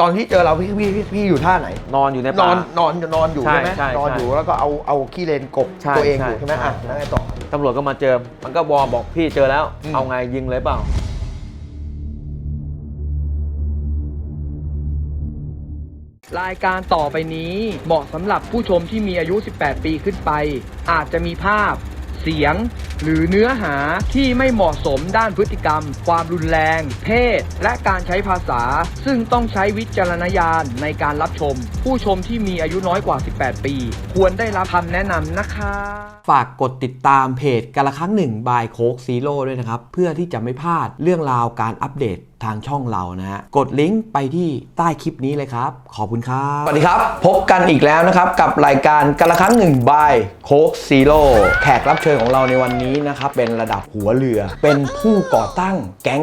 ตอนที่เจอเราพี่พี่พี่พี่อยู่ท่าไหน นอนอยู่ในนป่า อนนอนนอนอยู่ใช่ใช่ไหมใช่นอนใช่อยู่แล้วก็เอาเอาขี้เลนกบใช่ตัวเองอใช่ยู่ใช่ไหมอะใช่ แล้วไงต่อ ตำรวจก็มาเจอ มันก็วอบอกพี่เจอแล้ว อืม เอาไงยิงเลยเปล่า รายการต่อไปนี้เหมาะสำหรับผู้ชมที่มีอายุ 18 ปีขึ้นไป อาจจะมีภาพ เสียง หรือเนื้อหาที่ไม่เหมาะสมด้านพฤติกรรม ความรุนแรง เพศ และการใช้ภาษา ซึ่งต้องใช้วิจารณญาณในการรับชม ผู้ชมที่มีอายุน้อยกว่า 18 ปี ควรได้รับคำแนะนำนะคะ ฝากกดติดตามเพจกันละครั้งหนึ่งบายโคกซีโร่ด้วยนะครับ เพื่อที่จะไม่พลาดเรื่องราวการอัปเดต ทางช่องเรานะฮะ กดลิงก์ไปที่ใต้คลิปนี้เลยครับ ขอบคุณครับ สวัสดีครับ พบกันอีกแล้วนะครับ กับรายการกันละครั้งหนึ่งบายโคกซีโร่แขกรับเชิญของเราในวันนี้นะครับ เป็นระดับหัวเรือ เป็นผู้ก่อตั้งแก๊ง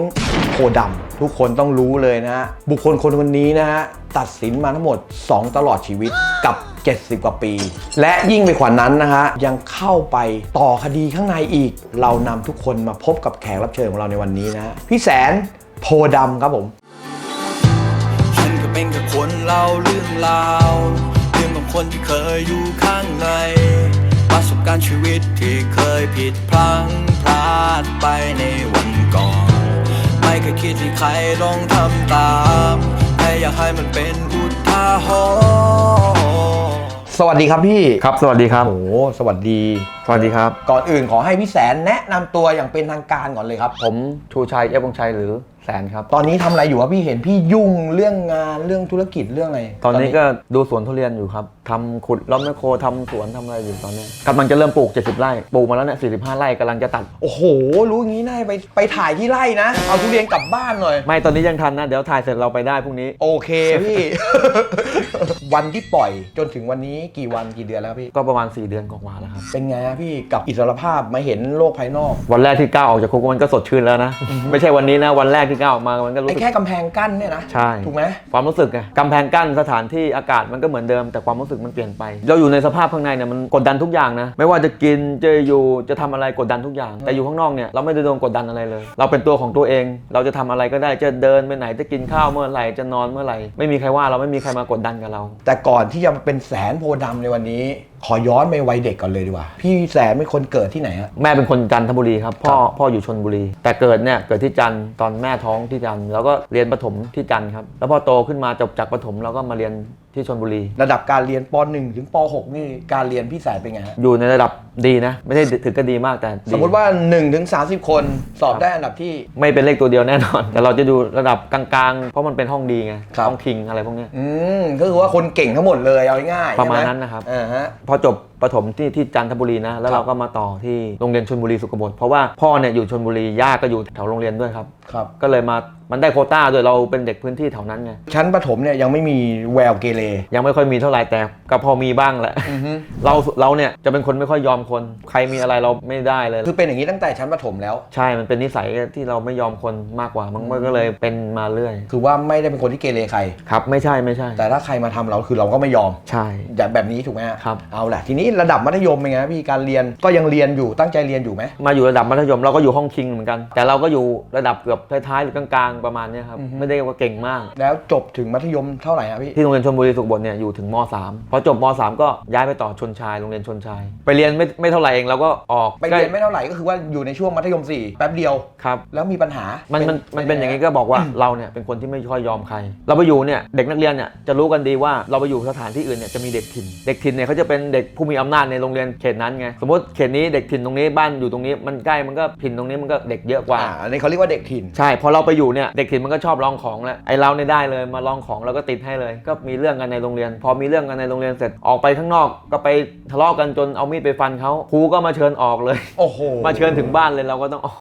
โคดำทุกคนต้องรู้เลยนะฮะ บุคคลคนคนนี้นะฮะ ตัดสินมาทั้งหมด 2 ตลอดชีวิตกับ70 กว่าปี และยิ่งไปกว่านั้นนะฮะ ยังเข้าไปต่อคดีข้างในอีก เรานำทุกคนมาพบกับแขกรับเชิญของเราในวันนี้นะฮะพี่แสน โพดำครับผมฉันก็เป็นแค่คนเล่าเรื่องราวเรื่องของคนที่เคยอยู่ข้างในประสบการณ์ชีวิตที่เคยผิดพลั้งพลาดไปในวันก่อน ไม่เคยคิดที่ใครลองทำตาม แค่อยากให้มันเป็นอุทาหรณ์ สวัสดีครับพี่ครับ สวัสดีครับ โอ้โหสวัสดี สวัสดีครับ ก่อนอื่นขอให้พี่แสนแนะนำตัวอย่างเป็นทางการก่อนเลยครับ ผมชูชัยเอฟวงชัยหรือแสนครับ ตอนนี้ทำอะไรอยู่ครับพี่เห็นพี่ยุ่งเรื่องงานเรื่องธุรกิจเรื่องอะไรตอนนี้ก็ดูสวนทุเรียนอยู่ครับทำขุดล้อมแมคโครทำสวนทำอะไรอยู่ตอนนี้กำลังจะเริ่มปลูก 70 ไร่ปลูกมาแล้วเนี่ย45 ไร่กำลังจะตัด โอ้โห รู้อย่างนี้น่าไปไปถ่ายที่ไร่นะ เอาทุเรียนกลับบ้านหน่อย ไม่ตอนนี้ยังทันนะ เดี๋ยวถ่ายเสร็จเราไปได้พรุ่งนี้ โอเคพี่ วันที่ปล่อยจนถึงวันนี้กี่วันกี่เดือนแล้วพี่ ก็ประมาณ 4 เดือนกว่าๆแล้วครับ เป็นไงฮะพี่กับอิสรภาพมาเห็นโลกภายนอก วันแรกที่ก้าวออกจากคุกมันก็สดชื่นแล้วนะ ไม่ใช่วันนี้นะวันแรกที่ก้าวออกมามันก็รู้ไอ้สึก แค่กำแพงกั้นเนี่ยนะใช่ ถูกไหม ความรู้สึกไงกำแพงกั้นสถานที่อากาศมันก็เหมือนเดิมแต่ความรู้สึกมันเปลี่ยนไป เราอยู่ในสภาพข้างในเนี่ยมันกดดันทุกอย่างนะ ไม่ว่าจะกินจะอยู่จะทำอะไรกดดันทุกอย่าง แต่อยู่ข้างนอกเนี่ยเราไม่ได้โดนกดดันอะไรเลย เราเป็นตัวของตัวเอง เราจะทำอะไรก็ได้จะเดินไปไหนจะกินข้าวเมื่อไหร่จะนอนเมื่อไหร่ไม่มีใครว่าเราไม่มีใครมากดดันกับเราแต่ก่อนที่จะมาเป็นแสนโพธิ์ดำในวันนี้ ขอย้อนไปวัยเด็กก่อนเลยดีกว่า พี่แสนเป็นคนเกิดที่ไหนฮะแม่เป็นคนจันทบุรีครับพ่อพ่ออยู่ชนบุรี แต่เกิดเนี่ยเกิดที่จันทร์ตอนแม่ท้องที่จันทร์แล้วก็เรียนประถมที่จันทร์ครับแล้วพอโตขึ้นมาจบจากประถมเราก็มาเรียนที่ชนบุรี ระดับการเรียนป .1 ถึงป .6 นี่การเรียนพี่แสนเป็นไงฮะ อยู่ในระดับดีนะ ไม่ได้ถึงก็ดีมากแต่ดีสมมติว่า1ถึง30 คนสอบได้อันดับที่ ไม่เป็นเลขตัวเดียวแน่นอน แต่เราจะดูระดับกลางๆ เพราะมันเป็นห้องดีไงครับ ห้องคิงอะไรพวกเนี้ยอืมก็คือว่าคนเก่งทั้งหมดเลยเอาง่ายๆประมาณใช่ไหนั้นนะครับ อ่าฮะพอจบ ประถมที่ที่จันทบุรีนะ แล้วครับเราก็มาต่อที่โรงเรียนชนบุรีสุขบดเพราะว่าพ่อเนี่ยอยู่ชนบุรีย่าก็อยู่แถวโรงเรียนด้วยครับ ครับ ก็เลยมามันได้โควต้าด้วยเราเป็นเด็กพื้นที่แถวนั้นไงชั้นประถมเนี่ยยังไม่มีแววเกเร ยังไม่ค่อยมีเท่าไหร่แต่ก็พอมีบ้างแหละอือฮึ เราเราเนี่ยจะเป็นคนไม่ค่อยยอมคน ใครมีอะไรเราไม่ได้เลย คือเป็นอย่างนี้ตั้งแต่ชั้นประถมแล้ว ใช่มันเป็นนิสัยที่เราไม่ยอมคนมากกว่ามันมันก็เลยเป็นมาเรื่อย คือว่าไม่ได้เป็นคนที่เกเรใคร ครับ ไม่ใช่ไม่ใช่แต่ถ้าใครมาทำเราคือเราก็ไม่ยอมใช่อย่างแบบนี้ถูกไหมฮะครับ เอาแหละทีนี้ระดับมัธยมเป็นไงพี่การเรียนก็ยังเรียนอยู่ตั้งใจเรียนอยู่ไหมมาอยู่ระดับมัธยมเราก็อยู่ห้องคิงเหมือนกัน แต่เราก็อยู่ระดับเกือบท้ายๆหรือกลางๆประมาณเนี้ยครับอือฮึไม่ได้ว่าเก่งมาก แล้วจบถึงมัธยมเท่าไหร่ครับพี่ที่โรงเรียนชลบุรีสุขบดเนี่ยอยู่ถึงม .3 พอจบม .3 ก็ย้ายไปต่อชนชายโรงเรียนชนชาย ไปเรียนไม่ไม่เท่าไหร่เองเราก็ออกไปเรียนไม่เท่าไหร่ก็คือว่าอยู่ในช่วงมัธยม4แป๊บเดียวครับแล้วมีปัญหามัมันมันมันเป็นอย่างนี้ก็บอกว่าเราเนี่ยเป็นคนที่ไม่ค่อยยอมใคร เราไปอยู่เนี่ยเด็กนักเรียนเนี่ยจะรู้กันดีว่าเราไปอยู่สถานที่อื่นเนี่ยจะมีเด็กถิ่น เด็กถิ่นเนี่ยเขาจะเป็นเด็กผู้มีอำนาจในโรงเรียนเขตนั้นไงสมมติเขตนี้เด็กถิ่นตรงนี้บ้านอยู่ตรงนี้มันใกล้มันก็ถิ่นตรงนี้มันก็เด็กเยอะกว่าอ่าอันนี้เขาเรียกว่าเด็กถิ่น ใช่พอเราไปอยู่เนี่ยเด็กถิ่นมันก็ชอบลองของแล้วไอ้เราเนี่ยได้เลยมาลองของแล้วก็ติดให้เลย ก็มีเรื่องกันในโรงเรียน พอมีเรื่องกันในโรงเรียนเสร็จออกไปข้างนอก ก็ไปทะเลาะกันจนเอามีดไปฟันเขาครูก็มาเชิญออกเลย โอ้โห มาเชิญถึงบ้านเลยเราก็ต้องออก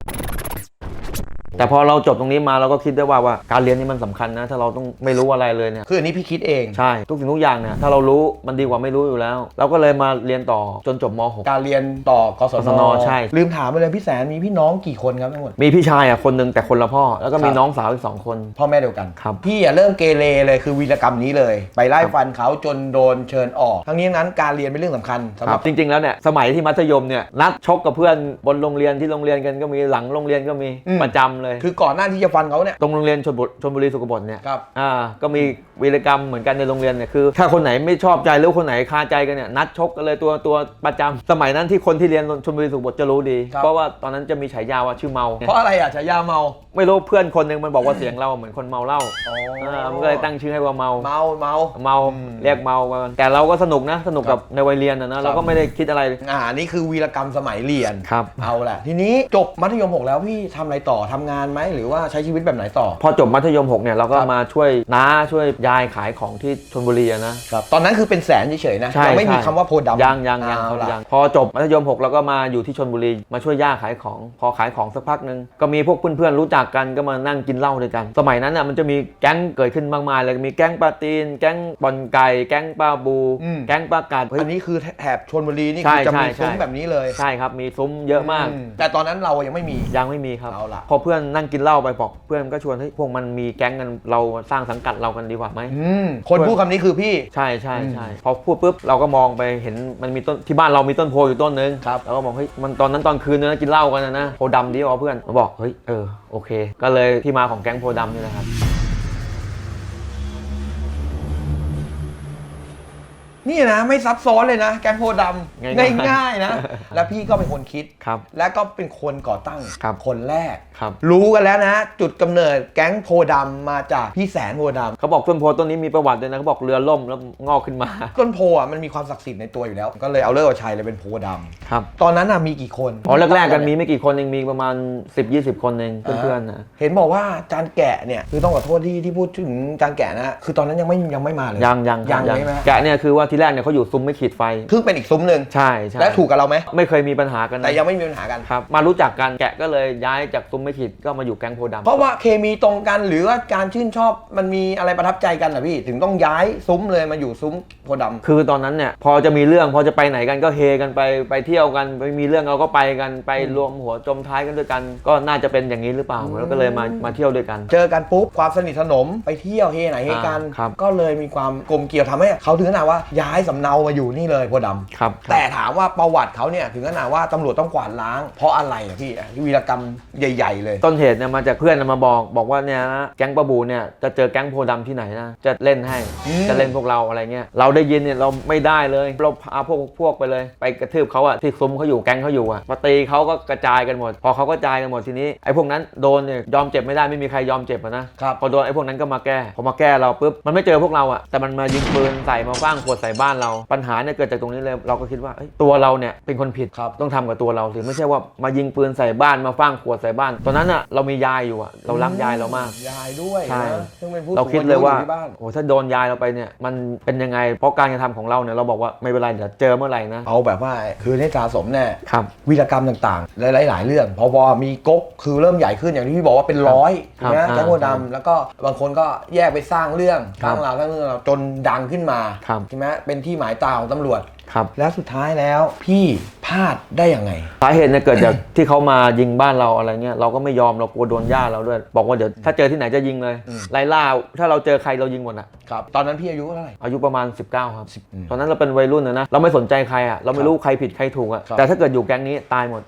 แต่พอเราจบตรงนี้มาเราก็คิดได้ว่าว่าการเรียนนี่มันสำคัญนะ ถ้าเราต้องไม่รู้อะไรเลยเนี่ย คืออันนี้พี่คิดเอง ใช่ ทุกสิ่งทุกอย่างเนี่ยถ้าเรารู้มันดีกว่าไม่รู้อยู่แล้ว เราก็เลยมาเรียนต่อจนจบม .6 การเรียนต่อกศกศนใช่ ลืมถามไปเลยพี่แสนมีพี่น้องกี่คนครับทั้งหมด มีพี่ชายอะคนหนึงแต่คนละพ่อ แล้วก็มีครับ น้องสาวอีกสองคน พ่อแม่เดียวกันครับ พี่อะเริ่มเกเรเลยคือวีรกรรมนี้เลย ไปไล่ฟันเขาจนโดนเชิญออก ทั้งนี้ทั้งนั้นการเรียนเป็นเรื่องสำคัญสำหครัรับบจริง ๆ แล้วเนี่ยสมัยที่มัธยมเนี่ยนัดชกกับเพื่อนบนโรงเรียนที่โรงเรียนกันก็มีหลังโรงเรียนก็มีอืมประจำเลยเลย คือก่อนหน้าที่จะฟันเขาเนี่ย ตรงโรงเรียนชนบุชนบุรีสุขบดเนี่ยครับอ่าก็มีวีรกรรมเหมือนกันในโรงเรียนเนี่ยคือ ถ้าคนไหนไม่ชอบใจหรือคนไหนคาใจกันเนี่ยนัดชกกันเลยตัวตัวประจำสมัยนั้นที่คนที่เรียนชนบุรีสุขบดจะรู้ดี ครับ เพราะว่าตอนนั้นจะมีฉายาว่าชื่อเมา เพราะอะไรอะฉายาเมาไม่รู้เพื่อนคนหนึงมันบอกว่าเสียงเราเหมือนคนเมาเหล้าอ๋ออ่ามันก็เลยตั้งชื่อให้ว่าเมา เมาเมา เมาอืมเรียกเมากันแต่เราก็สนุกนะสนุกกับในวัยเรียนนะนะเราก็ไม่ได้คิดอะไรอ่านี่คือวีรกรรมสมัยเรียน ครับ เอาแหละ ทีนี้จบมัธยม6แล้วพี่ทำอะไรต่อทำงานไหมหรือว่าใช้ชีวิตแบบไหนต่อ พอจบมัธยม6เนี่ยเราก็ครับมาช่วยน้าช่วยยายขายของที่ชลบุรีอะนะ ครับตอนนั้นคือเป็นแสนเฉยๆนะใช่ยังไม่มีใช่ คำว่าโพธิ์ดำยังยังยังเอาเขาล่ะยังพอจบมัธยม6เราก็มาอยู่ที่ชนบุรีมาช่วยย่าขายของ พอขายของสักพักหนึ่งก็มีพวกเพื่อนๆรู้จักกันก็มานั่งกินเหล้าด้วยกัน สมัยนั้นน่ะมันจะมีแก๊งเกิดขึ้นมากมายเลยมีแก๊งปลาตีน แก๊งบอลไก่ แก๊งปลาบูอืมแก๊งปลากัดเฮ้ย อันนี้คือแถบชนบุรีนี่ใช่คือจะมีใช่ซุ้มใช่แบบนี้เลยใช่ครับมีซุ้มเยอะมาก อืแต่ตอนนั้นเรายังไม่มี ยังไม่มีครับ เอาล่ะ พอเพื่อนนั่งกินเหล้าไปบอกเพื่อนก็ชวนเฮ้ยพวกมันมีแก๊งกันเราสร้างสังกัดเรากันดีกว่าไหม อืมคนพูดคำนี้คือพี่ ใช่ใช่ใช่พอพูดปุ๊บเราก็มองไปเห็นมันมีต้นที่บ้านเรามีต้นโพอยู่ต้นนึงครับเราก็มองเฮ้ยมันตอนนั้นตอนคืนนะกินเหล้ากันนะนะโพดำดีวะเพื่อนมาบอกเฮ้ยเออโอเค ก็เลยที่มาของแก๊งโพดำนี่แหละครับ นี่นะไม่ซับซ้อนเลยนะแกงโพธิ์ดำง่ายๆง่ายๆนะ แล้วพี่ก็เป็นคนคิด ครับและก็เป็นคนก่อตั้งครับ คนแรก ครับ รู้กันแล้วนะ จุดกำเนิดแก๊งโพธิ์ดำมาจากพี่แสนโพธิ์ดเขาบอกต้นโพต้นนี้มีประวัติด้วยนะเขาบอกเรือล่มแล้วงอกขึ้นมาำต้นโพอะมันมีความศักดิ์สิทธิ์ในตัวอยู่แล้ว ก็เลยเอาเลิกเอาชัยเลยเป็นโพธิ์ดครับำตอนนั้นน่ะมีกี่คนอ๋อแรกๆกันมีไม่กี่คนเองมีประมาณ 10-20 คนเองเพื่อนๆนะ เห็นบอกว่าจานแกะเนี่ยคือต้องขอโทษที่ที่พูดถึงจานแกะนะคือตอนนั้นยังไม่ยังไม่มาเลยยังยังยังครับใช่ไหม แกะเนี่ยคือว่าที่แรกเนี่ยเขาอยู่ซุ้มไม่ขีดไฟเพิ่งเป็นอีกซุ้มหนึ่งใช่ใช่และถูกกับเราไหมไม่เคยมีปัญหากันนะแต่ยังไม่มีปัญหากัน ครับ มารู้จักกันแกะก็เลยย้ายจากซุ้มไม่ขีดก็มาอยู่แก๊งโพดำเพราะว่าเคมีตรงกันหรือว่าการชื่นชอบมันมีอะไรประทับใจกันเหรอพี่ถึงต้องย้ายซุ้มเลยมาอยู่ซุ้มโพธิ์ดำคือตอนนั้นเนี่ยพอจะมีเรื่องพอจะไปไหนกันก็เฮกันไปไปเที่ยวกันไปมีเรื่องเราก็ไปกันไปรวมหัวจมท้ายกันด้วยกัน ก็น่าจะเป็นอย่างนี้หรือเปล่าแล้วก็เลยมามาเที่ยวด้วยกัน เจอกันปุ๊บความสนิทสนมไปเที่ยวเฮไหนเฮกันอ่าครับก็เลยมีความกลมเกลียวทำให้เขาถึงขนาดว่าย้ายสำเนามาอยู่นี่เลยโพธิ์ดำครับแต่ถามว่าประวัติเขาเนี่ยถึงขนาดว่าตำรวจต้องกวาดล้าง เพราะอะไรอะพี่อะวีรกรรมใหญ่ ๆ เลย ต้นเหตุเนี่ยมาจากเพื่อนมาบอกบอกว่าเนี่ยนะแก๊งปะบูเนี่ยจะเจอแก๊งโพดำที่ไหนนะจะเล่นให้อืม จะเล่นพวกเราอะไรเงี้ยเราได้ยินเนี่ยเราไม่ได้เลยเราพาพวกพวกไปเลย ไปกระทืบเขาอะที่ซุ้มเขาอยู่แก๊งเขาอยู่อะมาตีเขาก็กระจายกันหมด พอเขาก็กระจายกันหมดทีนี้ไอ้พวกนั้นโดนเนี่ยยอมเจ็บไม่ได้ไม่มีใครยอมเจ็บอะนะครับ พอโดนไอ้พวกนั้นก็มาแก้พอมาแก้เราปุ๊บมันไม่เจอพวกเราอะแต่มันมายิงปืนใส่มาฟ้างขวดใส่บ้านเราปัญหาเนี่ยเกิดจากตรงนี้เลยเราก็คิดว่าเอ้ยตัวเราเนี่ยเป็นคนผิดครับต้องทำกับตัวเราสิไม่ใช่ว่ามายิงปืนใส่บ้านมาฟ้างขวดใส่บ้าน ตอนนั้นอะเรามียายอยู่อะเรารักยายเรามาก ยายด้วยใช่นะซึ่งเป็นผู้เราสูงคิดเลยว่าอที่บ้านโอ้ถ้าโดนยายเราไปเนี่ยมันเป็นยังไงเพราะการกระทำของเราเนี่ยเราบอกว่าไม่เป็นไรเดี๋ยวเจอเมื่อไหร่นะเอาแบบว่าคือให้สะสมแน่ครับวีรกรรมต่างๆ หลายๆเรื่องพอพอมีก๊กคือเริ่มใหญ่ขึ้นอย่างที่พี่บอกว่าเป็นร้อยครับนะอ่าแก๊งโพธิ์ดำแล้วก็บางคนก็แยกไปสร้างเรื่องคสรับร้างราวสร้างเรื่องราวจนดังขึ้นมาครับใช่ไหมเป็นที่หมายตาของตำรวจ ครับแล้วสุดท้ายแล้วพี่พลาดได้ยังไง สาเหตุเนี่ยเกิดจาก ที่เขามายิงบ้านเราอะไรเงี้ยเราก็ไม่ยอมเรากลัวโดนย่าเราด้วย บอกว่าเดี๋ยวถ้าเจอที่ไหนจะยิงเลยอืม ไล่ล่าถ้าเราเจอใครเรายิงหมดอะครับ ตอนนั้นพี่อายุเท่าไหร่ อายุประมาณ 19 ครับ อืมตอนนั้นเราเป็นวัยรุ่นนะนะ เราไม่สนใจใครอะเราไม่รู้ใครผิดใครถูกอะครับ แต่ถ้าเกิดอยู่แก๊งนี้ตายหมด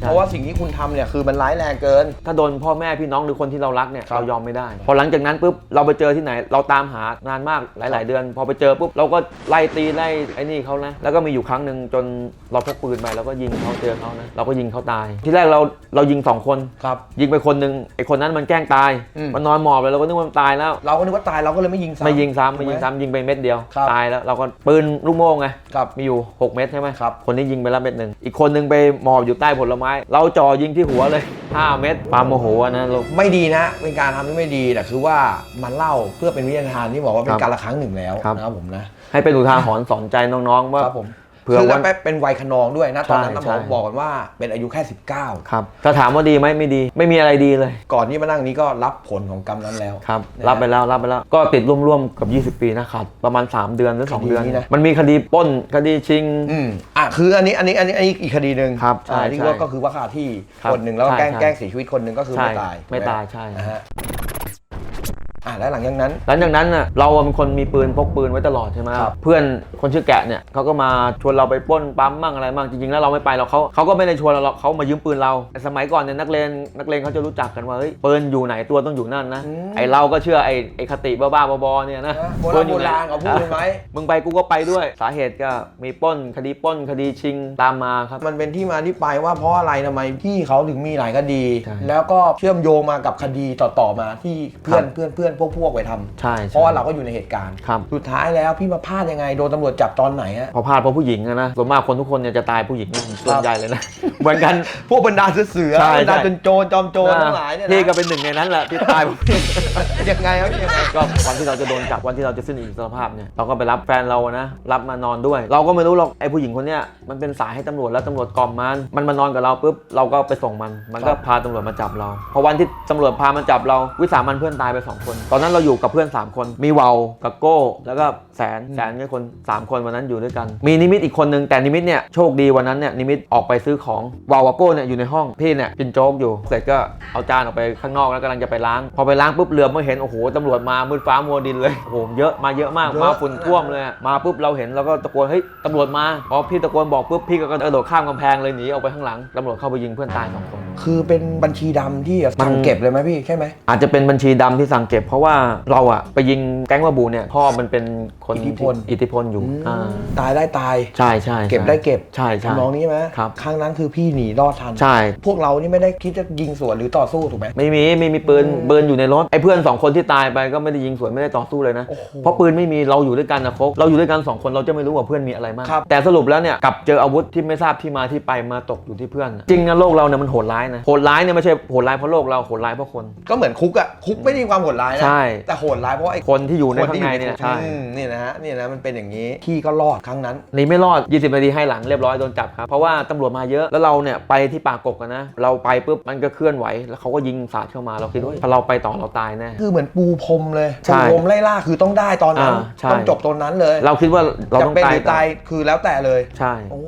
เพราะว่าสิ่งที่คุณทำเนี่ยคือมันร้ายแรงเกิน ถ้าโดนพ่อแม่พี่น้องหรือคนที่เรารักเนี่ยครับเรายอมไม่ได้ พอหลังจากนั้นปุ๊บเราไปเจอที่ไหน เราตามหานานมากหลาย ๆ เดือน พอไปเจอปุ๊บเราก็ไล่ตีไล่ไอ้นี่เขานะแล้วก็มีอยู่ครั้งหนึ่งจนเราพกปืนไปแล้วก็ยิงเขาเจอเขานะเราก็ยิงเขาตาย ที่แรกเราเรายิงสองคน ครับ ยิงไปคนหนึ่งไอ้คนนั้นมันแกล้งตาย อืม มันนอนหมอบเลยเราก็นึกว่ามันตายแล้ว เราก็นึกว่าตายเราก็เลยไม่ยิงซ้ำ ไม่ยิงซ้ำถูไม่กหยิงซ้ำยิงไปเม็ดเดียว ครับ ตายแล้วเราก็ปืนลูกโม่งไง ครับ มีอยู่ 6 เม็ดใช่ไหมครับ คนนี้ยิงไปแล้วเม็ดหนึ่ง อีกคนหนึงไปหมอบอยู่ใต้ผลไม้เราจ่อยิงที่หัวเลย 5 เม็ดความโมโหอะนะลูก ไม่ดีนะ เป็นการทำที่ไม่ดีแต่คือว่ามันเล่าเพื่อเป็นวิทยาทานที่บอกว่าเป็คนรับการละครั้งหนึ่งแล้วครับ นะครับผมนะ ให้เป็นอุทาหรณ์สอนใจน้องๆว่า ครับผม เผื่อคือว่าแล้วเป็นวัยขนองด้วยนะตอนนั้นใช่นะหมอใช่ บอกกันว่าเป็นอายุแค่ 19 ครับถ้าถามว่าดีไหมไม่ดี ไม่มีอะไรดีเลยก่อนที่มานั่งนี้ก็รับผลของกรรมนั้นแล้ว ครับนะฮะรับไปแล้วรับไปแล้ว ก็ติดร่วมๆกับ 20 ปีนะครับประมาณ 3 เดือนหรือ2เดือนคดีนี้นะ มันมีคดีปล้นคดีชิง อืมอะคืออันนี้อันนี้อันนี้อันนี้อีกคดีหนึ่งครับใช่อ่าที่ใช่ว่าก็คือว่าฆ่าที่ครับคนหนึ่งแล้วก็ใช่แกล้งใช่ แกล้งเสียชีวิตคนหนึ่งก็คือใช่ไม่ตายไม่ใช่หตายใช่ นะฮะ อะแล้วหลังจากนั้น หลังจากนั้นน่ะเราอะเป็นคนมีปืนพกปืนไว้ตลอดใช่ไหมครับเพื่อนคนชื่อแกะเนี่ยเขาก็มาชวนเราไปปล้นปั๊มมั่งอะไรมั่งจริงๆแล้วเราไม่ไปเราเขาเขาก็ไม่ได้ชวนเราหรอกเขามายืมปืนเราแต่สมัยก่อนเนี่ยนักเลงนักเลงเขาจะรู้จักกันว่าเฮ้ยปืนอยู่ไหนตัวต้องอยู่นั่นนะอืม ไอเราก็เชื่อไอไอคติบ้าๆบอๆเนี่ยนะโบปืราณนอโบยู่ไหน ราณเขาพูดกันไว้ มึงไปกูก็ไปด้วยสาเหตุก็มีปล้นคดีปล้นคดีชิงตามมาครับ มันเป็นที่มาที่ไปว่าเพราะอะไรทำไมพี่เขาถึงมีหลายคดี ใช่แล้วก็เชื่อมโยงมากับคดีต่อๆมาที่เพื่อนครับ เพื่อนเพื่อนพวกพวกไปทำใช่ใช่เพราะว่าเราก็อยู่ในเหตุการณ์ ครับ สุดท้ายแล้วพี่มาพลาดยังไงโดนตำรวจจับตอนไหนฮะ พอพลาดเพราะผู้หญิงอะนะส่วนมากคนทุกคนเนี่ยจะตายผู้หญิงนะส่วนใหญ่เลยนะ เหมือนกัน พวกบรรดาเสือใช่บรรดาใช่ จนโจรจอมโจรทั้งหลายเนี่ยนะพี่ก็เป็นหนึ่งในนั้นแหละที่ตายเพราะยังไงครับยังไง ก็วันที่เราจะโดนจับวันที่เราจะสิ้นอิสรภาพเนี่ยเราก็ไปรับแฟนเรานะรับมานอนด้วย เราก็ไม่รู้หรอกไอ้ผู้หญิงคนเนี้ยมันเป็นสายให้ตำรวจแล้วตำรวจกล่อมมันมันมานอนกับเราปุ๊บเราก็ไปส่งมัน มันก็พาตำรวจมาจับเราพอวันที่ตำรวจพามาจับเราวิสามันเพื่อนตายไปสองคนตอนนั้นเราอยู่กับเพื่อนสามคน มีเวากับโก้ แล้วก็แสนแสนเนี่ยคนสามคนวันนั้นอยู่ด้วยกัน มีนิมิตอีกคนนึงแต่นิมิตเนี่ยโชคดีวันนั้นเนี่ยนิมิตออกไปซื้อของเวากับโก้เนี่ยอยู่ในห้องพี่เนี่ยกินโจ๊กอยู่ เสร็จก็เอาจานออกไปข้างนอกแล้วกำลังจะไปล้าง พอไปล้างปุ๊บเรือมาเห็นโอ้โหตำรวจมามืดฟ้ามัวดินเลยโอ้โหเยอะมาเยอะมากเยอะมาฝุ่นท่วมเลยอะมาปุ๊บเราเห็นเราก็ตะโกนเฮ้ยตำรวจมาพอพี่ตะโกนบอกปุ๊บพี่ก็กระโดดข้ามกำแพงเลยหนีออกไปข้างหลังตำรวจเข้าไปยิงเพื่อนตายสองคนคือเป็นบัญชีดำที่สั่งเก็บเลยไหมพี่ใช่ไหมอาจจะเป็นบัญชีดำที่สั่งเก็บเพราะว่าเราอะไปยิงแก๊งวาบูเนี่ยพ่อมันเป็นคนอิทธิพล อิทธิพลอยู่อืมอ่าตายได้ตาย ใช่ใช่เก็บได้เก็บใช่ใช่ทำนองนี้ไหมครับครั้งนั้นคือพี่หนีรอดทัน ใช่ พวกเรานี่ไม่ได้คิดจะยิงสวนหรือต่อสู้ถูกไหมไม่มีไม่มีปืนปืนอยู่ในรถไอ้เพื่อนสองคนที่ตายไปก็ไม่ได้ยิงสวนไม่ได้ต่อสู้เลยนะโอ้โหเพราะปืนไม่มีเราอยู่ด้วยกันนะโคกเราอยู่ด้วยกันสองคนเราจะไม่รู้ว่าเพื่อนมีอะไรมากครับแต่สรุปแล้วเนี่ยกลับเจออาวุธที่ไม่ทราบที่มาที่ไปมาตกอยู่ที่เพื่อนน่ะจริงนะโลกเราเนี่ยมันโหดร้ายนะโหดร้ายเนี่ยไม่ใช่โหดร้ายเพราะโลกเราโหดร้ายเพราะคน ก็เหมือนคุกอะคุกไม่ได้มีความโหดร้ายนะ ใช่ แต่โหดร้ายเพราะไอ้คนที่อยู่ในคนข้าที่งอในยู่ในเนี่ยคุกใช่ อืมนี่นะฮะนี่นะมันเป็นอย่างนี้พี่ก็รอดครั้งนั้น หนีไม่รอด 20 นาทีให้หลังเรียบร้อยโดนจับครับ เพราะว่าตำรวจมาเยอะ แล้วเราเนี่ยไปที่ป่ากกกันนะ เราไปปุ๊บมันก็เคลื่อนไหว แล้วเขาก็ยิงสาดเข้ามา เราคิดว่าถ้าเราไปต่อเราตายแน่ คือเหมือนปูพรมเลยใช่ปูพรมไล่ล่าคือต้องได้ตอนนั้น อ่าใช่ ต้องจบตอนนั้นเลยเราคิดว่าเราจะต้องเป็นตาหยรือต่อตายคือแล้วแต่เลย ใช่ โอ้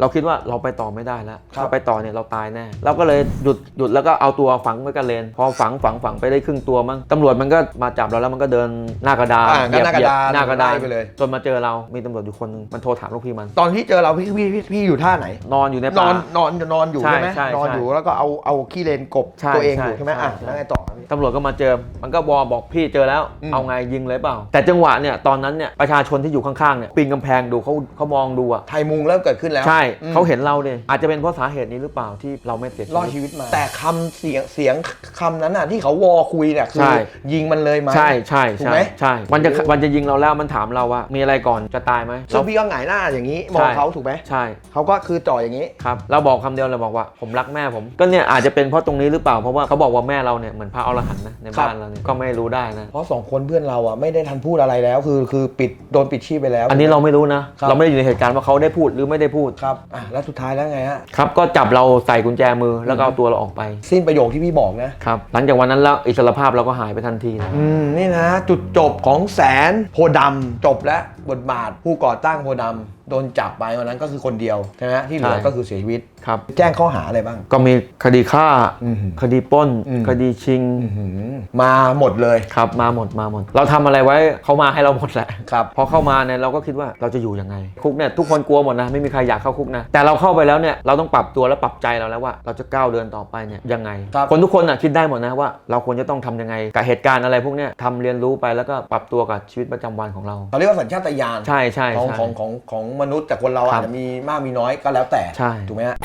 เราคิดว่าเราไปต่อไม่ได้แล้วครับ ถ้าไปต่อเนี่ยเราตายแน่ เราก็เลยหยุดหยุดแล้วก็เอาตัวฝังไว้กับเลน พอฝังฝังฝังไปได้ครึ่งตัวมั้งตำรวจมันก็มาจับเราแล้วมันก็เดินหน้ากระดานอ่าก็หน้ากระดานเหยียบหน้ากระดานไล่ไปเลย จนมาเจอเรา มีตำรวจอยู่คนหนึงมันโทรถามลูกพี่มัน ตอนที่เจอเราพี่พี่พี่พี่อยู่ท่าไหน นอนอยู่ในนป่า อนนอนนอนอยู่ใช่ใช่ไหมใช่นอนใช่อยู่แล้วก็เอาเอาขี้เลนกบใช่ตัวเองใช่อยู่ใช่ไหมอะใช่ แล้วไงต่อครับพี่ ตำรวจก็มาเจอ มันก็วอบอกพี่เจอแล้ว อืม เอาไงยิงเลยเปล่า แต่จังหวะเนี่ยตอนนั้นเนี่ยประชาชนที่อยู่ข้างๆเนี่ยปีนกำแพงดูเขาเขามองดูอะไทยมุงเริ่มเกิดขึ้นแล้วใช่อืมเขาเห็นเราเนี่ยอาจจะเป็นเพราะสาเหตุนี้หรือเปล่าที่เราไม่เสียรอดชีวิตมา แต่คำเสียงเสียงคำนั้นน่ะที่เขาวอคุยเนี่ยคืใช่ยิงมันเลยไหม ใช่ใช่ถูกใช่ไหม ใช่ มันจะมันจะยิงเราแล้วมันถามเราว่า มีอะไรก่อนจะตายไหมซึ่เรางพี่ก็หงายหน้าอย่างนี้มองเขาถูกไหมใช่ เขาก็คือจ่ออย่างนี้ ครับ เราบอกคำเดียวเราบอกว่าผมรักแม่ผม ก็เนี่ยอาจจะเป็นเพราะตรงนี้หรือเปล่าเพราะว่าเขาบอกว่าแม่เราเนี่ยเหมือนพระอรหันต์นะในบ้านเราเนี่ยก็ไม่รู้ได้นะ เพราะสองคนเพื่อนเราอะไม่ได้ทันพูดอะไรแล้ว คือคือปิดโดนปิดชีพไปแล้ว อันนี้เราไม่รู้นะครับเราไม่ได้อยู่ในเหตุการณ์ว่าเขาได้พูดหรือไม่ได้พูดครับอะแล้วสุดท้ายแล้วไงฮะครับก็จับเราใส่กุญแจมือแล้วก็เอาตัวเราออกไป สิ้นประโยคที่พี่บอกนะครับหลังจากวันนั้นแล้วอิสรภาพเราก็หายไปทันทีเลยอืมนี่นะ จุดจบของแสนโพธิ์ดำจบแล้วบทบาทผู้ก่อตั้งโพธิ์ดำ โดนจับไปวันนั้นก็คือคนเดียวใช่ไหมที่เหลือใช่ ก็คือเสียชีวิต ครับ แจ้งข้อหาอะไรบ้าง ก็มีคดีฆ่า อือหือคดีปล้น อืม คดีชิง อื้อหือมาหมดเลยครับ มาหมดมาหมด เราทำอะไรไว้เขามาให้เราหมดแหละ ครับ พอเข้ามาเนี่ยเราก็คิดว่าเราจะอยู่ยังไง คุกเนี่ยทุกคนกลัวหมดนะไม่มีใครอยากเข้าคุกนะ แต่เราเข้าไปแล้วเนี่ยเราต้องปรับตัวและปรับใจเราแล้วว่า เราจะก้าวเดินต่อไปเนี่ยยังไงครับคนทุกคนอะคิดได้หมดนะว่า เราควรจะต้องทำยังไงกับเหตุการณ์อะไรพวกเนี้ยทำเรียนรู้ไปแล้วก็ปรับตัวกับชีวิตประจำวันของเรา เขาเรียกว่าสัญชาตญาณใช่ใช่ของใช่ของของของมนุษย์แต่คนเราครัอาบจจะมีมากมีน้อยก็แล้วแต่ใช่ ถูกไหมฮะ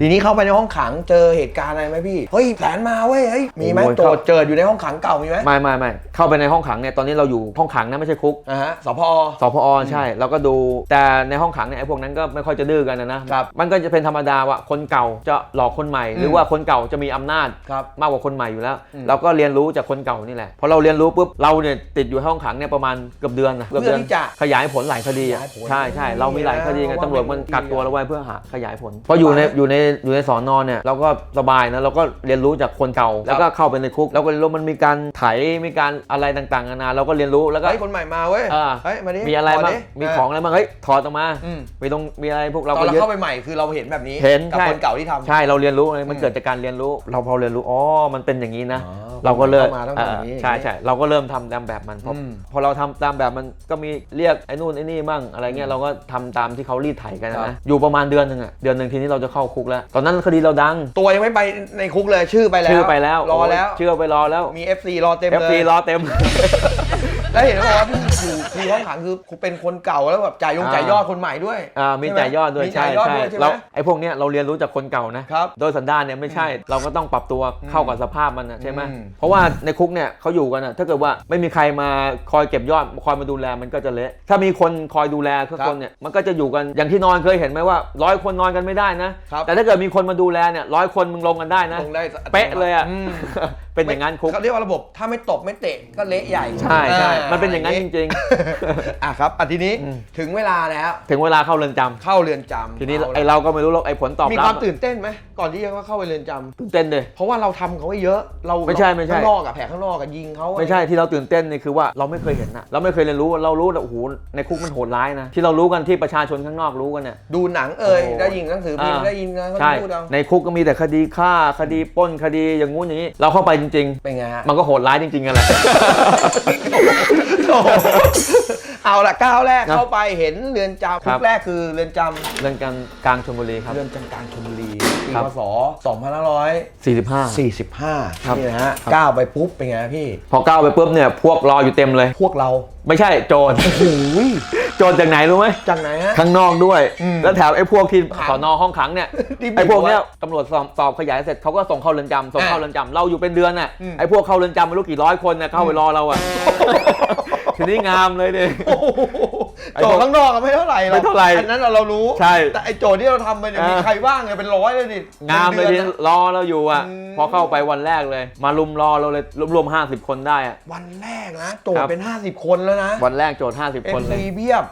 ทีนี้เข้าไปในห้องขังเจอเหตุการณ์อะไรไหมพี่ เฮ้ยแผนมาเว้ย เฮ้ย มีไหมโอ้ยโจทย์เจิดอยู่ในห้องขังเก่ามีไหมไม่ไม่ไม่เข้าไปในห้องขังเนี่ยตอนนี้เราอยู่ห้องขังนะไม่ใช่คุกอ่าฮะสพ สพอใช่เราก็ดูแต่ในห้องขังเนี่ยไอ้พวกนั้นก็ไม่ค่อยจะดื้อกันนะนะครับมันก็จะเป็นธรรมดาว่าคนเก่าจะหลอกคนใหม่ หรือว่าคนเก่าจะมีอำนาจ ครับ มากกว่าคนใหม่อยู่แล้ว อืม เราก็เรียนรู้จากคนเก่านี่แหละพอเราเรียนรู้ปุ๊บเราเนี่ยติดอยู่ห้องขังเนี่ยประมาณเกือบเดือนนะเกือบเพื่เดืออนที่จะ ขยายผลหลายคดีอะขยายผลใช่ใช่เรามีหลายคดีไงว่าตำรวจมันเป็นกักตัวคดีเราไว้เพื่อหาขยายผลเพราะอยู่ในอยู่ในอยู่ในสอนอนเนี่ยเราก็สบายนะเราก็เรียนรู้จากคนเก่าแล้วก็เข้าไปในคุก แล้วก็เรียนรู้มันมีการไถมีการอะไรต่างๆนานาเราก็เรียนรู้แล้วก็เฮ้ยคนใหม่มาเว้ยอ่า เฮ้ยมาดิมีอะไรขบ้างดิมีของอะไรบ้างเฮ้ยถอดออกมาอืมมีตรงมีอะไรพวกเราเราตอนก็เรายึด เข้าไปใหม่คือเราเห็นแบบนี้เห็นกับใช่ คนเก่าที่ทำ ใช่เราเรียนรู้ไงมันอืมเกิดจากการเรียนรู้ เราพอเรียนรู้อ๋อมันเป็นอย่างนี้นะ อ๋อเราก็เริ่มข้ามาต้องเอทำออย่างนี้ใช่ใช่เราก็เริ่มทำตามแบบมันพออมพอเราทำตามแบบมันก็มีเรียกไอ้นู่นไอ้นี่มั่งอะไรเงี้ยเราก็ทำตามที่เขารีดไถกันครับ นะอยู่ประมาณเดือนหนึ่งอะเดือนหนึ่งทีนี้เราจะเข้าคุกแล้วตอนนั้นคดีเราดัง ตัวยังไม่ไปในคุกเลยชื่อไปแล้วชื่อไปแล้วรอแล้วโยชื่อไปรอแล้วมี FC รอเต็มเอฟเลยซีรอเต็ม แล้วเห็นบอกว่าพี่อยู่คือห้องขังคือเป็นคนเก่าแล้วแบบจ่ายยงอ่าจ่ายยอดคนใหม่ด้วยอ่ามีใช่ไหจ่ายยอดด้วยมีใช่จ่ายยอดใช่ด้วยใช่ไหมเราไอ้พวกเนี้ยเราเรียนรู้จากคนเก่านะครับโดยสันดานเนี่ยไม่ใช่ เราก็ต้องปรับตัวเข้ากับสภาพมันนะใช่ไหมอืมเพราะว่าในคุกเนี่ยเขาอยู่กันนะถ้าเกิดว่าไม่มีใครมาคอยเก็บยอดคอยมาดูแลมันก็จะเละถ้ามีคนคอยดูแลทุกคนเนี่ยมันก็จะอยู่กันอย่างที่นอนเคยเห็นไหมว่าร้อยคนนอนกันไม่ได้นะครับแต่ถ้าเกิดมีคนมาดูแลเนี่ยร้อยคนมึงลงกันได้นะลงได้เป๊ะเลยอะมเป็นอย่างนั้นคุกเขาเรียกว่าระบบถ้าไม่ตบไม่เตะก็เละใหญ่ใช่ใช่อ่มันเป็นอย่างนั้นจริง อะครับอะทีนี้อืม ถึงเวลาแล้วถึงเวลาเข้าเรือนจำเข้าเรือนจำทีนี้เอาละไอเราก็ไม่รู้หรอกไอผลตอบมีรับความตื่นเต้นไหมก่อนที่จะเข้าไปเรือนจำตื่นเต้นเลย เพราะว่าเราทำเขาไว้เยอะ เราไม่ใช่ไม่ใช่ ข้างนอกอะแผลข้างนอกอะยิงเขาไม่ใช่ที่เราตื่นเต้นนี่คือว่าเราไม่เคยเห็นนะเราไม่เคยเรียนรู้เรารู้แต่โอ้โหในคุกมันโหดร้ายนะที่เรารู้กันที่ประชาชนข้างนอกรู้กันเนี่ย ดูหนังเอ่ยโอ้โหได้ยินหนังสือพิมพ์อ่า ได้ยินนะเขาใช่พูดเอาในคุกก็มีแต่คดีฆ่าคดีปล้นคดีอย่างงู้นอย่างนี้ เราเข้าไปจริง เป็นไงฮะ ๆ มันก็โหดร้ายจริงๆกันแหละโอ้โหเอาละก้าวแรกนะเข้าไปเห็นเรือนจำครัคุบกแรกคือเรือนจำเรื่องการกลางชลบุรีครับเรือนจำกลางชลบุรีปีครับพศ2545 45ครับนี่นะฮะครับ ก้าวไปปุ๊บเป็นไงพี่ พอก้าวไปปุ๊บเนี่ยพวกรออยู่เต็มเลย พวกเราไม่ใช่โจร โอ้ยโจรจากไหนรู้ไหมจากไหนฮะ ข้างนอกด้วย อืมแล้วแถวไอ้พวกที่ขังสอนอห้องขังเนี่ยที่บีบไอ้พวกเนี้ยไว้ตำรวจสอบสอบขยายเสร็จเขาก็ส่งเข้าเรือนจำส่งเข้าอ่าเรือนจำเราอยู่เป็นเดือนน่ะอืม ไอ้พวกเข้าเรือนจำไม่รู้กี่ร้อยคนน่ะเข้าไปรอเราอะ ทีนี้งามเลยดิโอ้โหไอ้โจพวทกย์ข้างนอกอะไม่เท่าไหร่หรอกไม่เท่าไหร่อันนั้นเรารู้ใช่แต่ไอ้โจทย์ที่เราทำไปเนี่ยอ่ามีมีใครบ้างเนี่ยเป็นร้อยเลยดิงามเลยดืทีอนอะรอเราอยู่อะอืมพอเข้าไปวันแรกเลย มาลุมรอเราเลยรวมๆ50คนได้อะวันแรกนะโจทครัย์บเป็น 50 คนแล้วนะวันแรกโจทย์50เอ็คนนเลยซีเบียบ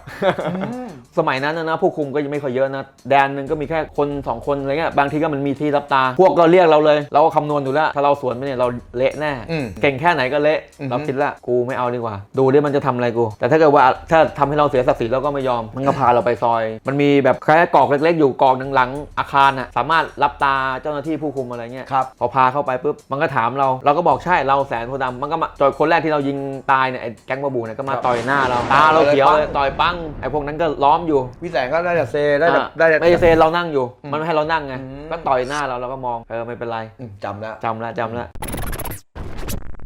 อืม สมัยนั้นนะนะผู้คุมก็ยังไม่ค่อยเยอะนะแดนหนึ่งก็มีแค่คนสองคนอะไรเงี้ยบางทีก็มันมีที่รับตา พวกก็เรียกเราเลย เราก็คำนวณอยู่แล้ว ถ้าเราสวนไปเนี่ยเราเละแน่อืมเก่งแค่ไหนก็เละอือฮึ เราคิดละกูไม่เอาดีกว่า ดูดิมันจะทำอะไรกู แต่ถ้าเกิดว่าถ้าทำให้เราเสียศักดิ์ศรีเราก็ไม่ยอมมันก็พาเราไปซอย มันมีแบบแค่กอกเล็ก ๆ อยู่กอกหนึ่งหลังอาคารอะสามารถรับตาเจ้าหน้าที่ผู้คุมอะไรเงี้ย ครับ พอพาเข้าไปปุ๊บมันก็ถามเรา เราก็บอกใช่เราแสนโพธิ์ดำมันก็มาจอยคนแรกที่เรายิงตายเนี่ยไอ้แก๊งบาบูเนี่ยก็มาครับต่อยหน้าเราตาเราเขียวเลยต่อยปังไอ้พวกนั้นก็ล้อมอยู่ พี่แสงก็ได้แต่เซได้แต่อะได้แต่ ไม่ใช่เซนเรานั่งอยู่ มันไม่ให้เรานั่งไง อืม ก็ต่อยหน้าเราเราก็มอง เออไม่เป็นไร อืมจำแล้วจำแล้วจำแล้วพ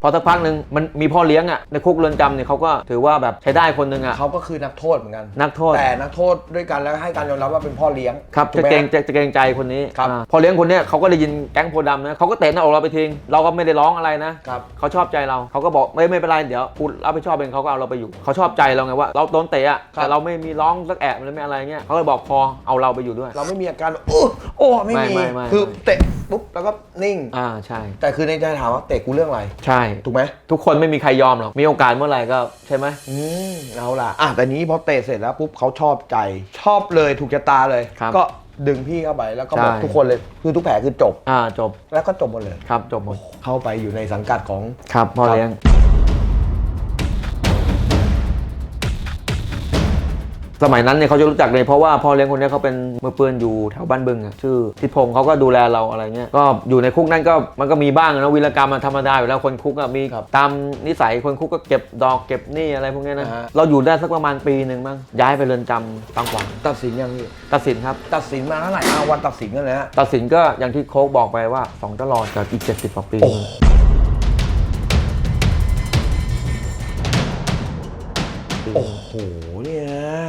อสักพักหนึ่งมันมีพ่อเลี้ยงอะในคุกเรือนจำเนี่ยเขาก็ถือว่าแบบใช้ได้คนหนึ่งอะเขาก็คือนักโทษเหมือนกัน นักโทษ แต่นักโทษด้วยกันแล้วให้การยอมรับว่าเป็นพ่อเลี้ยงครับถูจะกไหม เกรงฮะจะจะเกรงใจคนนี้ครับ อ่าพอเลี้ยงคนเนี้ยเขาก็ได้ยินแก๊งโพธิ์ดำนะเขาก็เตะหน้าอกเราไปทิ้งเราก็ไม่ได้ร้องอะไรนะครับ เขาชอบใจเราเขาก็บอกไม่ไม่เป็นไรเดี๋ยวกูรับผิดชอบเองเขาก็เอาเราไปอยู่เขาชอบใจเราไงว่า เราโดนเตะอะครับ แต่เราไม่มีร้องสักแอะมันไม่อะไรเงี้ยเขาก็บอกพอเอาเราไปอยู่ด้วย เราไม่มีอาการโอ้โอ้ไม่มีไม่ไม่ไม่ คือเตะปุ๊บแล้วก็นิ่ง อ่าใช่ แต่คือในใจถามว่าเตะกูเรื่องอะไร ใช่ถูกไหมทุกคนไม่มีใครยอมหรอกมีโอกาสเมื่อไหร่ก็ใช่ไหมอืมเอาล่ะอะแต่นี้พอเตะเสร็จแล้วปุ๊บเขาชอบใจชอบเลยถูกชะตาเลย ครับก็ดึงพี่เข้าไปแล้วก็บอกใช่ ทุกคนเลยคือทุกแผลคือจบ อ่าจบแล้วก็จบหมดเลย ครับจบหมดเข้าไปอยู่ในสังกัดของ ครับพ่อเลี้ยง สมัยนั้นเนี่ยเขาจะรู้จักเลยเพราะว่าพ่อเลี้ยงคนเนี้ยเขาเป็นมือปืนอยู่แถวบ้านบึงอะชื่อทิศพงศ์เขาก็ดูแลเราอะไรเงี้ยก็อยู่ในคุกนั่นก็มันก็มีบ้างอะนะวีรกรรมมันธรรมดาอยู่แล้วคนคุกอะมีครับตามนิสัยคนคุกก็เก็บดอกเก็บหนี้อะไรพวกเนี้ยนะอ่าฮะ เราอยู่ได้สักประมาณปีหนึ่งมั้งย้ายไปเรือนจำบางขวางตัดสินยังพี่ตัดสินครับ ตัดสินมาเท่าไหร่อาวันตัดสินกันเลยฮะ ตัดสินก็อย่างที่โค้กบอกไปว่าสองตลอดกับอีก 70กว่าปีโอ้โอ้โหเนี่ยนะ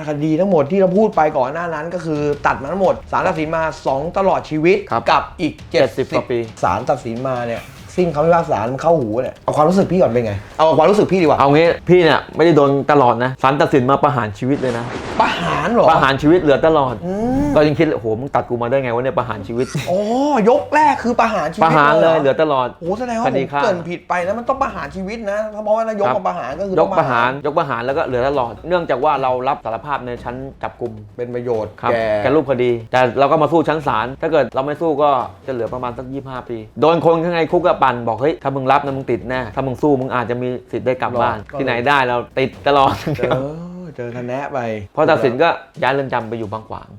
คดีทั้งหมดที่เราพูดไปก่อนหน้านั้นก็คือตัดมาทั้งหมดสารตัดสินมา 2 ตลอดชีวิตครับกับอีก70กว่าปี สารตัดสินมาเนี่ย สิ้นคำพิพากษามันเข้าหูเนี่ยเอาความรู้สึกพี่ก่อนเป็นไง เอาความรู้สึกพี่ดีกว่าเอางี้พี่เนี่ยไม่ได้โดนตลอดนะศาลตัดสินมาประหารชีวิตเลยนะ ประหารเหรอประหารชีวิตเหลือตลอดอืมเรายังคิดเลยโอ้โหมึงตัดกูมาได้ไงวะเนี่ยประหารชีวิตอ๋อยกแรกคือประหารชีวิตประหารเลยหเหลือตลอดโอ้โหแสดงว่าคผดีมฆ่าเกรินผิดไปนะมันต้องประหารชีวิตนะเพราะว่าถ้ายกครับมาประหารก็คือยกประหารยกประหารแล้วก็เหลือตลอด เนื่องจากว่าเรารับสารภาพในชั้นจับกลุ่มเป็นประโยชน์ครับแก่แกรูปคดี แต่เราก็มาสู้ชั้นศาลถ้าเกิดเราไม่สู้ก็จะเหลือประมาณสัก25 ปี โดนคนข้างในคุกก็ปั่นบอกเฮ้ยถ้ามึงรับนะมึงติดแน่ถ้ามึงสู้มึงอาจจะมีสิทธิ์ได้กลับบ้าน ที่ไหนได้เราติดตลอดเออ เจอทนแนะไปพอตัดสินก็ย้ายเรือนจำไปอยู่บางขวาง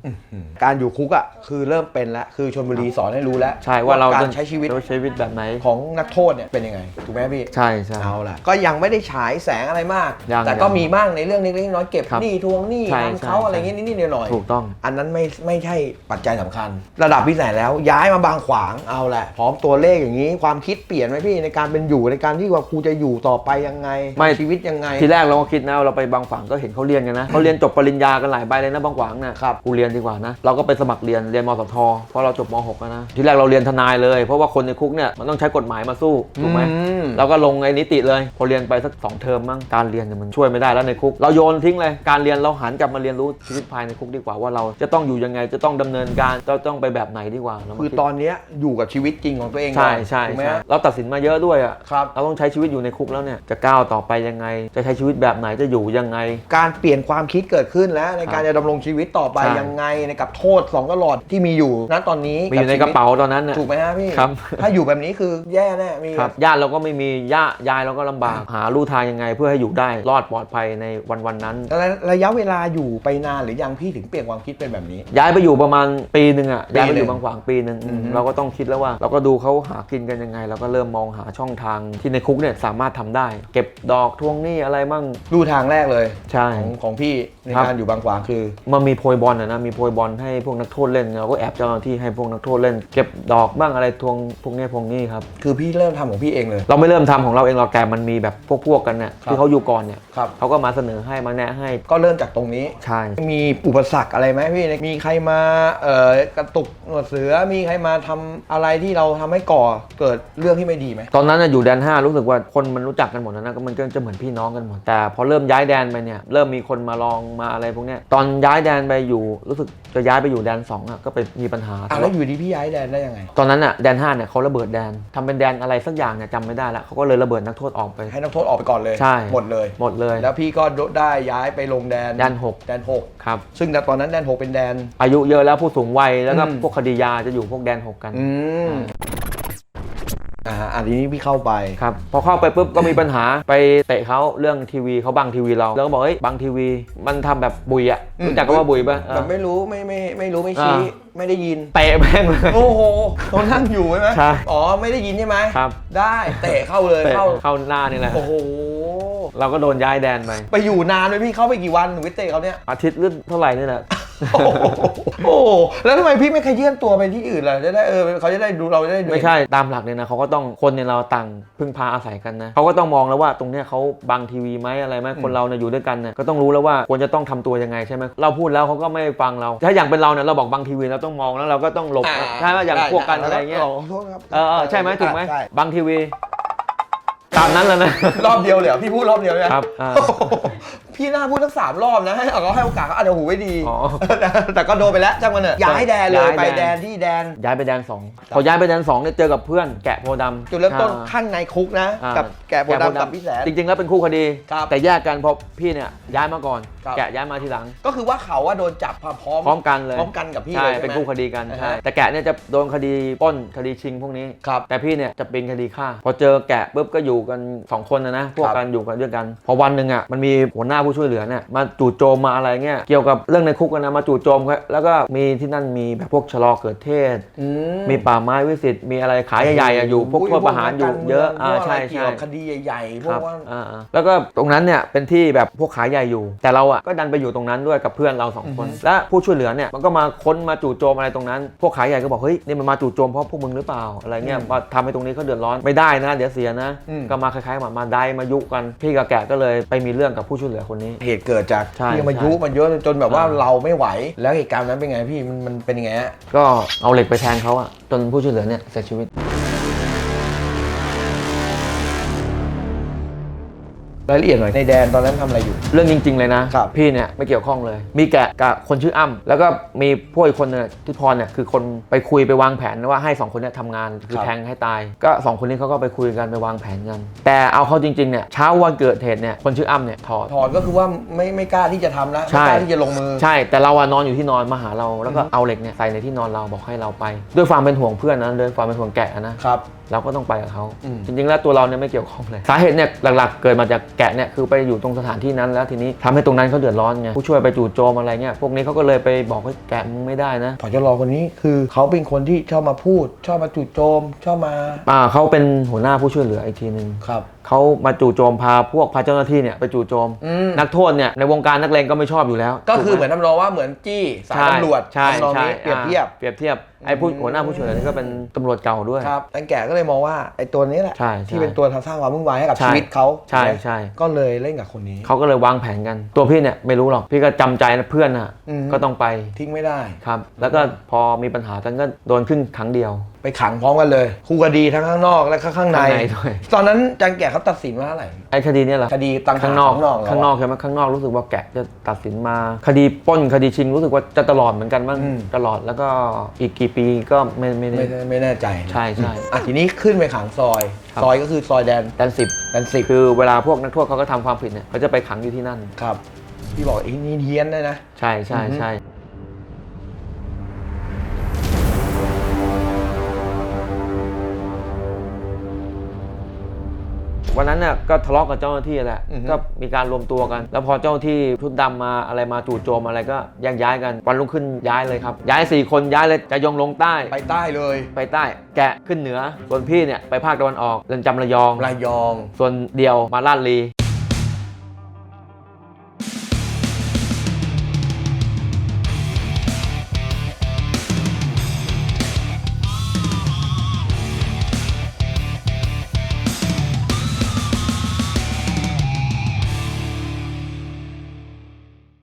การอยู่คุกอะคือเริ่มเป็นแล้วคือชนบุรีสอนให้รู้แล้วใช่ว่าเราการจะใช้ชีวิตเราใช้ชีวิตแบบไหนของนักโทษเนี่ยเป็นยังไงถูกไหมพี่ใช่ใช่ เอาล่ะ ก็ยังไม่ได้ฉายแสงอะไรมาก ยังแต่ก็ยังมีบ้างในเรื่องเล็กๆน้อยๆเก็บครับหนี้ทวงหนี้ใช่ทำเขาใช่อะไรเงี้ยนิดๆหน่อยๆถูกต้อง อันนั้นไม่ไม่ใช่ปัจจัยสำคัญ ระดับพี่ไหนแล้วย้ายมาบางขวางเอาแหละ พร้อมตัวเลขอย่างนี้ความคิดเปลี่ยนไหมพี่ในการเป็นอยู่ในการที่ว่าครูจะอยู่ต่อไปยังไงไม่ ชีวิตยังไง ทีแรกเราก็คิดนะเราไปบางฝางก็เห็นเขาเรียนกันนะเขาเรียนจบปริญญากันหลายใบเลยนะบางขวางน่ะครับกูเรียนดีกว่านะเราก็ไปสมัครเรียนเรียนมสทเพราะเราจบม .6 แล้วนะทีแรกเราเรียนทนายเลย เพราะว่าคนในคุกเนี่ยมันต้องใช้กฎหมายมาสู้ถูกไหมอืมเราก็ลงไอ้นิติเลย พอเรียนไปสักสองเทอมมั้งการเรียนเนี่ยมันช่วยไม่ได้แล้วในคุก เราโยนทิ้งเลยการเรียนเราหันกลับมาเรียนรู้ชีวิตภายในคุกดีกว่าว่าเราจะต้องอยู่ยังไงจะต้องดำเนินการจะต้องไปแบบไหนดีกว่าเรามาคือคิดตอนเนี้ยอยู่กับชีวิตจริงของตัวเองใช่ก่อนใช่ถูกไหมใช่ฮะเราตัดสินมาเยอะด้วยอะครับเราต้องใช้ชีวิตอยู่ในคุกแล้วเนี่ยจะก้าวต่อไปยังไง จะใช้ชีวิตแบบไหนจะอยู่ยังไง การเปลี่ยนความคิดเกิดขึ้นแล้วในการครับจะดำรงชีวิตต่อไปใช่ ยังไงในกับโทษสองตลอดที่มีอยู่ณตอนนี้มีอยู่ในกระเป๋าตอนนั้นน่ะ ถูกไหมฮะพี่ ครับ ถ้าอยู่แบบนี้คือแย่แน่มีครับญาติเราก็ไม่มีย่ายายเราก็ลำบาก หาลู่ทางยังไงเพื่อให้อยู่ได้ รอดปลอดภัยในวันวันๆนั้น ระระยะเวลาอยู่ไปนานหรือยังพี่ถึงเปลี่ยนความคิดเป็นแบบนี้ ย้ายไปอยู่ประมาณปีหนึ่งอะปีย้ายไปอหนึ่ยู่งบางขวางปีหนึ่งอือฮึเราก็ต้องคิดแล้วว่า เราก็ดูเขาหากินกันยังไง เราก็เริ่มมองหาช่องทางที่ในคุกเนี่ยสามารถทำได้ เก็บดอกทวงหนี้อะไรมั่ง ดูทางแรกเลย ใช่ของของพี่ในครับ การอยู่บางขวางคือ มันมีโพยบอลนะนะมีโพยบอลให้พวกนักโทษเล่นเราก็แอบเจ้าหน้าที่ให้พวกนักโทษเล่น เก็บดอกบ้างอะไรทวงพวกเนี้ยพวกนี้ครับ คือพี่เริ่มทำของพี่เองเลย เราไม่เริ่มทำของเราเองหรอกแต่มันมีแบบพวกพวกๆกันเนี่ยครับ ที่เขาอยู่ก่อนเนี่ยครับ เขาก็มาเสนอให้มาแนะให้ก็เริ่มจากตรงนี้ ใช่มีอุปสรรคอะไรไหมพี่ มีใครมาเอ่อกระตุกหนวดเสือ มีใครมาทำอะไรที่เราทำให้ก่อเกิดเรื่องที่ไม่ดีไหม ตอนนั้นน่ะอยู่แดน 5 รู้สึกว่าคนมันรู้จักกันหมดแล้วนะก็มันก็จะเหมือนพี่น้องกันหมดแต่พอเริ่มย้ายแดนไปเนี่ยเริ่มมีคนมาลองมาอะไรพวกเนี้ยตอนย้ายแดนไปอยู่ รู้สึกจะย้ายไปอยู่แดน2อะก็ไปมีปัญหาอะแล้วอยู่ดีพี่ย้ายแดนได้ยังไง ตอนนั้นอะแดน5เนี่ยเขาระเบิดแดนทำเป็นแดนอะไรสักอย่างเนี่ยจำไม่ได้แล้วเขาก็เลยระเบิดนักโทษออกไป ให้นักโทษออกไปก่อนเลย ใช่ หมดเลย หมดเลย แล้วพี่ก็ได้ย้ายไปลงแดนแดนหก แดนหกครับ ซึ่งตอนนั้นแดนหกเป็นแดน อายุเยอะแล้วผู้สูงวัยแล้วก็อืม พวกคดียาจะอยู่พวกแดนหกกัน อืม อ่าอันนี้พี่เข้าไป ครับพอเข้าไปปุ๊บก็มีปัญหาไปเตะเขาเรื่องทีวีเขาบังทีวีเราแล้วก็บอกเฮ้ยบังทีวี มันทำแบบบุยอะอืม รู้จักก็ว่าบุยป่ะเอแบอบไม่รู้ไม่ไม่ไม่รู้ไม่ชี้อ่ไม่ได้ยิน เตะแม่งเลย โอ้โหเขานั่งอยู่ใช่ไหมใช่อ๋อไม่ได้ยินใช่ไหมครับ ได้เตะเข้าเลยเตะเข้าเข้าหน้านี่แหละโอ้โหเราก็โดนย้ายแดนไป ไปอยู่นานเลยพี่เข้าไปกี่วันหนูไปเตะเขาเนี่ยอาทิตย์หรือเท่าไหร่นี่แหละ โอ้โหโอ้โหแล้วทำไมพี่ไม่ขยื่นตัวไปที่อื่นล่ะจะได้เออเขาจะได้ดูเราจะได้ดูไม่ใช่ตามหลักเนี่ยนะเขาก็ต้องคนเนี่ยเราต่างพึ่งพาอาศัยกันนะเขาก็ต้องมองแล้วว่าตรงเนี้ยเขาบังทีวีไหมอะไรไหมคนเราเนี่ยอยู่ด้วยกันเนี่ยก็ต้องรู้แล้วว่าควรจะต้องทำตัวยังไงใช่ไหมเราพูดแล้วเขาก็ไม่ฟังเรา ถ้าอย่างเป็นเราเนี่ยเราบอกบังทีวีเราต้องมองแล้วเราก็ต้องหลบอ่าใช่ไหมอย่างพวกกันอะไรเงี้ยขอโทษครับเออเออใช่ไหมถูกไหมใช่บังทีวีตามนั้นแล้วนะรอบเดียวเลยเหรอพี่พูดรอบเดียวเลยนะครับอ่าโอ้โห พี่น่าพูดทั้งสามรอบนะให้เอาเขาให้โอกาสเขาอาจจะหูไว้ดี อ๋อแต่แต่ก็โดนไปแล้วจังมันเนอะย้ายแดนเลยย้ายแดน ไปแดนที่แดน ย้ายไปแดนสองพอย้ายไปแดนสองเนี่ยเจอกับเพื่อนแกะโพธิ์ดำจุดเริ่มต้นอ่า ข้างในคุกนะ อ่ากับแกะโพธิ์ดำกับพี่แสน จริง ๆ แล้วเป็นคู่คดี ครับแต่แยกกันเพราะพี่เนี่ยย้ายมาก่อน ครับ แกะย้ายมาทีหลัง ก็คือว่าเขาว่าโดนจับพร้อม พร้อมกันเลยพร้อมกันกับพี่ใช่เลยใช่ไหมเป็นคู่คดีกันอ่าฮะ ใช่แต่แกะเนี่ยจะโดนคดีปล้นคดีชิงพวกนี้ ครับ แต่พี่เนี่ยจะเป็นคดีฆ่า พอเจอแกะปุ๊บก็อยู่กันสองคนนะนะพวกครับ กันอยู่กันด้วยกัน พอวันหนึ่งอะมันมีหัวหน้าผู้ช่วยเหลือเนี่ยมาจู่โจมมาอะไรเงี้ยเกี่ยวกับเรื่องในคุกกันนะมาจู่โจมครับแล้วก็มีที่นั่นมีแบบพวกชะลอเกิดเทศอืมีป่าไม้วิสิตมีอะไรขายใหญ่ๆอะอยู่พวกโทษประหารอยู่เยอะพวอ่ากอะไรใช่เกี่ยใช่วกับคดีใหญ่ๆพควรักบว่าอ่าๆแล้วก็ตรงนั้นเนี่ยเป็นที่แบบพวกขายใหญ่อยู่ แต่เราอะก็ดันไปอยู่ตรงนั้นด้วยกับเพื่อนเราสองคน และผู้ช่วยเหลือเนี่ยมันก็มาค้นมาจู่โจมอะไรตรงนั้น พวกขายใหญ่ก็บอกเฮ้ยนี่มันมาจู่โจมเพราะพวกมึงหรือเปล่าอะไรเงี้ยอืมมาทำให้ตรงนี้เขาเดือดร้อนไม่ได้นะ เดี๋ยวเสียนะอืมก็มาคล้ายๆมามาได้มายุกันพี่กับแกะก็เลยไปมีเรื่องกับผู้ช่วยเหลือคนนี้ เหตุเกิดจากใช่ที่มาใช่ยุมันเยอะจนแบบว่าอ่า เราไม่ไหว แล้วเหตุการณ์นั้นเป็นไงพี่มันมันเป็นยังไงฮะก็เอาเหล็กไปแทงเขาอะจนผู้ช่วยเหลือเนี่ยเสียชีวิต รายละเอียดหน่อย ในแดนตอนนั้นทำอะไรอยู่ เรื่องจริง ๆ เลยนะ ครับ พี่เนี่ยไม่เกี่ยวข้องเลย มีแกะกับคนชื่ออ้ำแล้วก็มีพวกอีกคนเนี่ยที่พรเนี่ยคือคนไปคุยไปวางแผนว่าให้สองคนเนี่ยทำงานคือครับแทงให้ตาย ก็สองคนนี้เขาก็ไปคุยกันไปวางแผนกันแต่เอาเข้าจริงๆเนี่ยเช้าวันเกิดเหตุเนี่ยคนชื่ออ้ำเนี่ยถอด ถอนก็คือว่าไม่ไม่กล้าที่จะทำแล้วใช่ไม่กล้าที่จะลงมือ ใช่แต่เราอะนอนอยู่ที่นอนมาหาเราแล้วก็เอาเหล็กเนี่ยใส่ในที่นอนเราบอกให้เราไป ด้วยความเป็นห่วงเพื่อนนะด้วยความเป็นห่วงแกะนะครับ เราก็ต้องไปกับเขาอืม จริงๆ แล้วตัวเราเนี่ยไม่เกี่ยวข้องเลยสาเหตุเนี่ยหลักๆ เกิดมาจากแกะเนี่ยคือไปอยู่ตรงสถานที่นั้นแล้วทีนี้ทำให้ตรงนั้นเขาเดือดร้อนไงผู้ช่วยไปจู่โจมอะไรเงี้ยพวกนี้เขาก็เลยไปบอกให้แกะมึงไม่ได้นะผอจรคนนี้คือเขาเป็นคนที่ชอบมาพูด ชอบมาจู่โจม ชอบมาอ่าเขาเป็นหัวหน้าผู้ช่วยเหลืออีกทีหนึ่งครับ เขามาจู่โจมพาพวกพาเจ้าหน้าที่เนี่ยไปจู่โจม อืม นักโทษเนี่ยในวงการนักเลงก็ไม่ชอบอยู่แล้วก็คือถูเหมือนทำนองว่าเหมือนจี้สายใช่ตำรวจใช่ทำนองใช่นี้เปรียบเทียบ อ่าเปรียบเทียบ ไอ้ผู้หัวหน้าผู้ช่วยเหลือนี่ก็เป็นตำรวจเก่าด้วย ครับตั้งแก่ก็เลยมองว่าไอ้ตัวนี้แหละ ใช่ใช่ที่เป็นตัวทำสร้างความวุ่นวายให้กับใช่ชีวิตเขาใช่ใช่ ก็เลยเล่นกับคนนี้ เขาก็เลยวางแผนกัน ตัวพี่เนี่ยไม่รู้หรอก พี่ก็จำใจนะเพื่อนอะอืม ก็ต้องไปทิ้งไม่ได้ ครับ แล้วก็พอมีปัญหากันก็โดนขึ้นครั้งเดียวไปขังพร้อมกันเลยคู่คดีทั้งข้างนอกและข้างใน ข้างในด้วย ตอนนั้นจังแก่เขาตัดสินว่าเท่าไหร่ ไอ้คดีเนี่ยเหรอคดีต่างหากข้างนอกข้างนอกเหรอ ข้างนอกใช่ไหมข้างนอกรู้สึกว่าแกะจะตัดสินมา คดีปล้นคดีชิงรู้สึกว่าจะตลอดเหมือนกันมั้งอืม ตลอดแล้วก็อีกกี่ปีก็ไม่ไม่ได้ ไม่ไม่แน่ใจนะใช่ใช่อะทีนี้ขึ้นไปขังซอย ครับ ซอยก็คือซอยแดนแดนสิบแดนสิบคือเวลาพวกนักโทษเขาก็ทำความผิดเนี่ยเขาจะไปขังอยู่ที่นั่น ครับ พี่บอกไอ้นี่เฮี้ยนได้นะ ใช่ใช่อือฮึใช่ วันนั้นเนี่ยก็ทะเลาะกับเจ้าหน้าที่แหละอือฮึ ก็มีการรวมตัวกัน แล้วพอเจ้าหน้าที่ชุดดำมาอะไรมาจู่โจมอะไรก็แยกย้ายกันวันรุ่งขึ้นย้ายเลยครับ ย้าย4คนย้ายเลยจะยงลงใต้ไปใต้เลยไปใต้ แกะขึ้นเหนือส่วนพี่เนี่ยไปภาคตะวันออกเรือนจำระยอง ระยอง ส่วนเดียวมาลาดลี